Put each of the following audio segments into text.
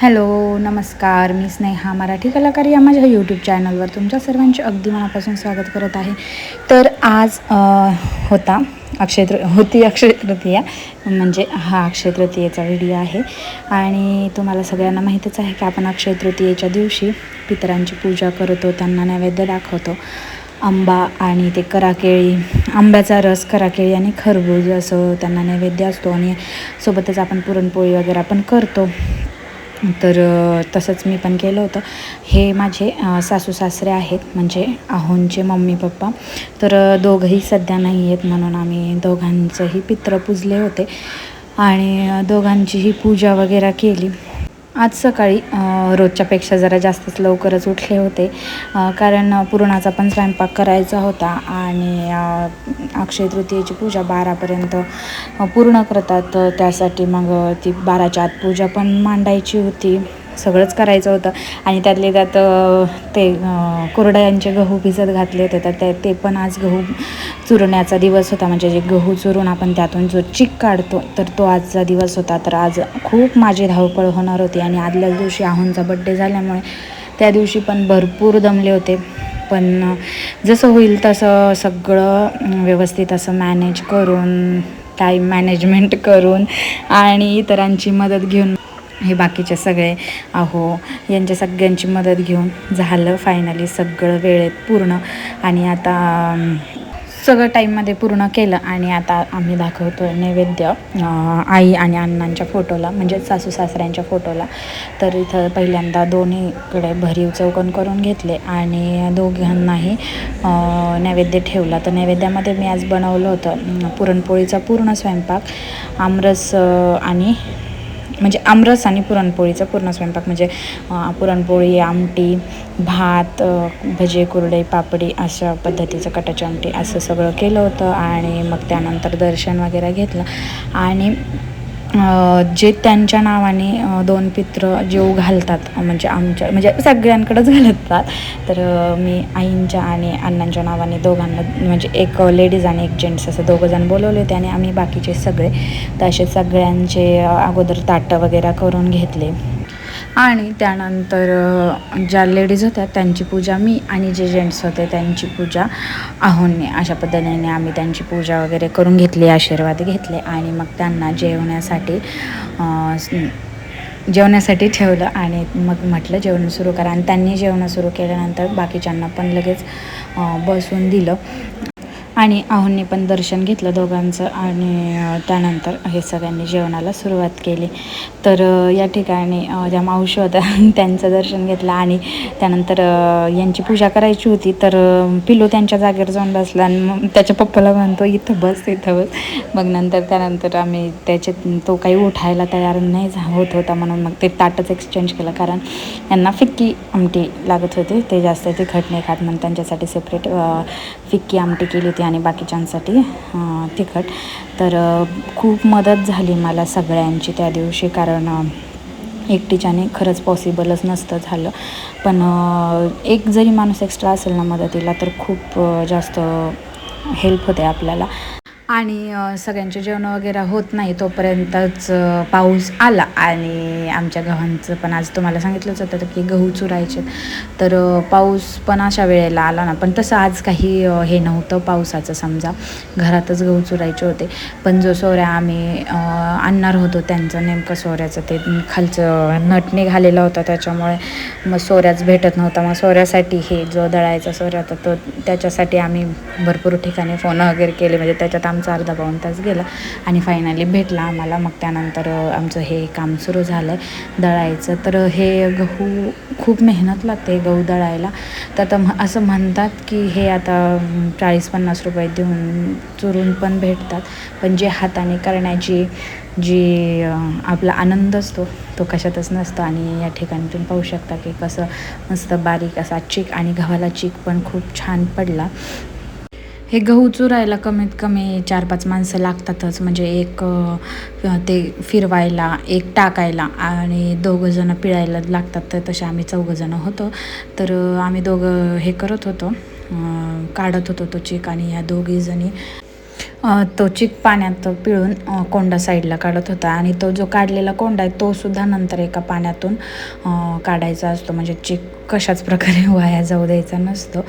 Hello नमस्कार. मी स्नेहा मराठी कलाकार या माझ्या यूट्यूब चॅनलवर तुमच्या सर्वांचे अगदी मनापासून स्वागत करत आहे. तर आज होता अक्षय तृ होती अक्षय तृतीया म्हणजे हा अक्षय तृतीयेचा व्हिडिओ आहे. आणि तुम्हाला सगळ्यांना माहीतच आहे की आपण अक्षय तृतीयेच्या दिवशी पितरांची पूजा करतो त्यांना नैवेद्य दाखवतो. आंबा आणि ते कराकेळी आंब्याचा रस कराकेळी आणि खरबूज असं त्यांना नैवेद्य असतो. आणि सोबतच आपण पुरणपोळी वगैरे पण करतो. तर तसंच मी पण केलं होतं. हे माझे सासू सासरे आहेत म्हणजे आहोंचे मम्मी पप्पा. तर दोघंही सध्या नाही आहेत म्हणून आम्ही दोघांचंही पित्र पूजले होते. आणि दोघांचीही पूजा वगैरे केली. आज सकाळी रोजच्यापेक्षा जरा जास्तच लवकरच उठले होते. कारण पुरणाचा पण स्वयंपाक करायचा होता आणि अक्षय तृतीयेची पूजा बारापर्यंत पूर्ण करतात. त्यासाठी मग ती बाराच्या आत पूजा पण मांडायची होती. सगळंच करायचं होतं. आणि त्यातले त्यात ते कोरड्यांचे गहू भिजत घातले होते. तर ते ते पण आज गहू चुरण्याचा दिवस होता. म्हणजे जे गहू चुरून आपण त्यातून जो चिक काढतो तर तो आजचा दिवस होता. तर आज खूप माझी धावपळ होणार होती आणि आदल्याच दिवशी आहोंचा बड्डे झाल्यामुळे त्या दिवशी पण भरपूर दमले होते. पण जसं होईल तसं सगळं व्यवस्थित असं मॅनेज करून टाईम मॅनेजमेंट करून आणि इतरांची मदत घेऊन हे बाकीचे सगळे अहो यांच्या सगळ्यांची मदत घेऊन झालं फायनली सगळं वेळेत पूर्ण. आणि आता सगळं टाईममध्ये पूर्ण केलं आणि आता आम्ही दाखवतो आहे नैवेद्य आई आणि अण्णांच्या फोटोला म्हणजे सासू सासऱ्यांच्या फोटोला. तर इथं पहिल्यांदा दोन्हीकडे भरीव चौकन करून घेतले आणि दोघांनाही नैवेद्य ठेवला. तर नैवेद्यामध्ये मी आज बनवलं होतं पुरणपोळीचा पूर्ण स्वयंपाक आमरस आणि म्हणजे आमरस आणि पुरणपोळीचा पूर्ण स्वयंपाक म्हणजे पुरणपोळी आमटी भात भजे कुरडे पापडी अशा पद्धतीचं कटाची आमटी असं सगळं केलं होतं आणि मग त्यानंतर दर्शन वगैरे घेतलं. आणि जे त्यांच्या नावाने दोन पित्र जेव घालतात म्हणजे आमच्या म्हणजे सगळ्यांकडंच घालतात. तर मी आईंच्या आणि अण्णांच्या नावाने दोघांना म्हणजे एक लेडीज आणि एक जेंट्स असं दोघंजण बोलवले होते आणि आम्ही बाकीचे सगळे तर असे सगळ्यांचे अगोदर ताटं वगैरे करून घेतले. आणि त्यानंतर ज्या लेडीज होत्या त्यांची पूजा मी आणि जे जेंट्स होते त्यांची पूजा आहोंनी अशा पद्धतीने आम्ही त्यांची पूजा वगैरे करून घेतली आशीर्वाद घेतले आणि मग त्यांना जेवण्यासाठी जेवण्यासाठी ठेवलं आणि मग म्हटलं जेवण सुरू करा. आणि त्यांनी जेवणं सुरू केल्यानंतर बाकीच्यांना पण लगेच बसून दिलं. आणि आहोंनी पण दर्शन घेतलं दोघांचं आणि त्यानंतर हे सगळ्यांनी जेवणाला सुरुवात केली. तर या ठिकाणी ज्या मावशी होत्या त्यांचं दर्शन घेतलं आणि त्यानंतर यांची पूजा करायची होती. तर पिलो त्यांच्या जागेवर जाऊन बसला आणि मग त्याच्या पप्पाला म्हणतो इथं बस इथं बस. मग नंतर त्यानंतर आम्ही त्याचे तो काही उठायला तयार नाही झा होत होता म्हणून मग ते ताटच एक्सचेंज केलं. कारण यांना फिक्की आमटी लागत होती. ते जास्त तिखट नाही खात म्हणून त्यांच्यासाठी सेपरेट फिक्की आमटी केली होती. आणि बाकीच्यांसाठी तिखट. तर खूप मदत झाली मला सगळ्यांची त्या दिवशी कारण एकटीच्याने खरंच पॉसिबलच नसतं झालं. पण एक जरी माणूस एक्स्ट्रा असेल ना मदतीला तर खूप जास्त हेल्प होते आपल्याला. आणि सगळ्यांचे जेवण वगैरे होत नाही तोपर्यंतच पाऊस आला. आणि आमच्या गव्हांचं पण आज तुम्हाला सांगितलंच होतं की गहू चुरायचे तर पाऊस पण अशा वेळेला आला ना. पण तसं आज काही हे नव्हतं पावसाचं समजा. घरातच गहू चुरायचे होते. पण जो सोऱ्या आम्ही आणणार होतो त्यांचं नेमकं सोऱ्याचं ते खालचं नट निघालेला होता. त्याच्यामुळे मग सोऱ्याच भेटत नव्हता. मग सोऱ्यासाठी हे जो दळायचा सोऱ्या तो त्याच्यासाठी आम्ही भरपूर ठिकाणी फोन वगैरे केले. म्हणजे त्याच्यात आमचा अर्धा पाऊण तास गेला आणि फायनली भेटला आम्हाला. मग त्यानंतर आमचं हे काम सुरू झालं दळायचं. तर हे गहू खूप मेहनत लागते गहू दळायला. तर आता असं म्हणतात की हे आता चाळीस पन्नास रुपये देऊन चुरून पण भेटतात. पण जे हाताने करण्याची जी आपला आनंद असतो तो कशातच नसतो. आणि या ठिकाणी तुम्ही पाहू शकता की कसं मस्त बारीक असा चीक आणि गव्हाला चीक पण खूप छान पडला. हे गहू चुरायला कमीत कमी चार पाच माणसं लागतातच. म्हणजे एक ते फिरवायला एक टाकायला आणि दोघंजणं पिळायला लागतात. तर तसे आम्ही चौघंजणं होतो. तर आम्ही दोघं हे करत होतो. काढत होतो तो चिक आणि ह्या दोघीजणी तो चिक पाण्यात पिळून कोंडा साईडला काढत होता. आणि तो जो काढलेला कोंडा आहे तो सुद्धा नंतर एका पाण्यातून काढायचा असतो. म्हणजे चिक कशाच प्रकारे वाया जाऊ द्यायचा नसतो.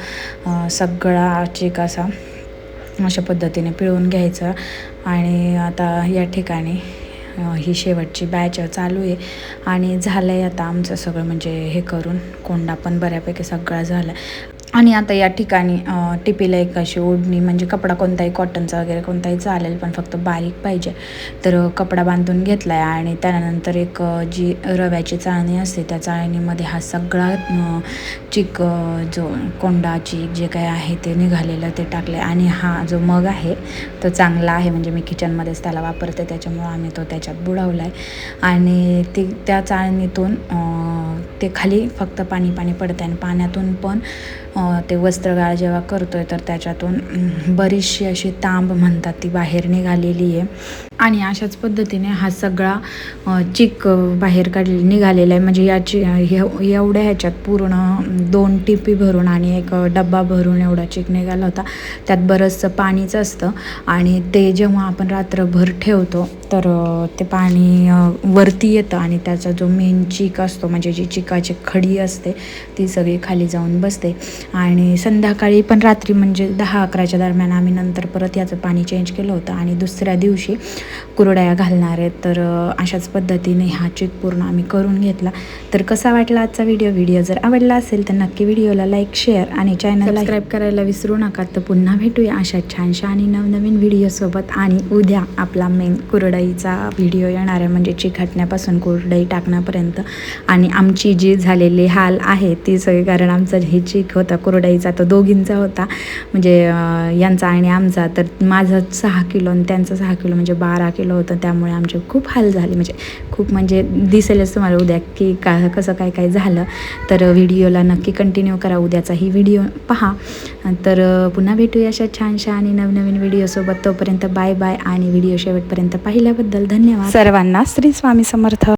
सगळा चिक असा अशा पद्धतीने पिळून घ्यायचं. आणि आता या ठिकाणी ही शेवटची बॅच चालू आहे. आणि झालं आहे आता आमचं सगळं. म्हणजे हे करून कोंडा पण बऱ्यापैकी सगळा झाला. आणि आता या ठिकाणी टिपीला एक अशी ओढणी म्हणजे कपडा कोणताही कॉटनचा वगैरे कोणताही चालेल पण फक्त बारीक पाहिजे. तर कपडा बांधून घेतला आहे आणि त्यानंतर एक जी रव्याची चाळणी असते त्या चाळणीमध्ये हा सगळा चिक जो कोंडा चिक जे काही आहे ते निघालेलं ते टाकले आणि हा जो मग आहे तो चांगला आहे म्हणजे मी किचनमध्येच त्याला वापरते त्याच्यामुळं आम्ही तो त्याच्यात बुडवला आहे आणि ती त्या चाळणीतून ते खाली फक्त पाणी पाणी पडतं आणि पाण्यातून पण ते वस्त्रगाळ जेव्हा करतो आहे तर त्याच्यातून बरीचशी अशी तांब म्हणतात ती बाहेर निघालेली आहे. आणि अशाच पद्धतीने हा सगळा चिक बाहेर काढ निघालेला आहे. म्हणजे याची हे- एवढ्या ह्याच्यात पूर्ण दोन टिपी भरून आणि एक डब्बा भरून एवढा चिक निघाला होता. त्यात बरंचसं पाणीच असतं आणि ते जेव्हा आपण रात्रभर ठेवतो तर ते पाणी वरती येतं आणि त्याचा जो मेन चिक असतो म्हणजे जी चिकाची खडी असते ती सगळी खाली जाऊन बसते. आणि संध्याकाळी पण रात्री म्हणजे दहा अकराच्या दरम्यान आम्ही नंतर परत याचं पाणी चेंज केलं होतं. आणि दुसऱ्या दिवशी कुरड्या घालणार आहेत. तर अशाच पद्धतीने हा चेक पूर्ण आम्ही करून घेतला. तर कसा वाटला आजचा व्हिडिओ व्हिडिओ जर आवडला असेल तर नक्की व्हिडिओला लाईक शेअर आणि चॅनल सबस्क्राईब करायला विसरू नका. तर पुन्हा भेटूया अशा छानशा आणि नवनवीन व्हिडिओसोबत आणि उद्या आपला मेन कुरडईचा व्हिडिओ येणार आहे. म्हणजे चिकटण्यापासून कुरडई टाकण्यापर्यंत. आणि आमची जी झालेली हाल आहे ती सगळी कारण आमचा हे चिक होता. कुरडईचा तो दोघींचा होता. म्हणजे यांचा आणि आमचा. तर माझं सहा किलो आणि त्यांचं सहा किलो. म्हणजे बारा किलो होतं त्यामुळे आमचे खूप हाल झाले. म्हणजे खूप म्हणजे दिसेलच तुम्हाला उद्या की का कसं काय काय झालं. तर व्हिडिओला नक्की कंटिन्यू करा उद्याचा ही व्हिडिओ पहा. तर पुन्हा भेटूया अशा छानशा आणि नवनवीन व्हिडिओसोबत तोपर्यंत बाय बाय आणि व्हिडिओ शेवटपर्यंत पाहिल्याबद्दल धन्यवाद. सर्वांना श्री स्वामी समर्थ.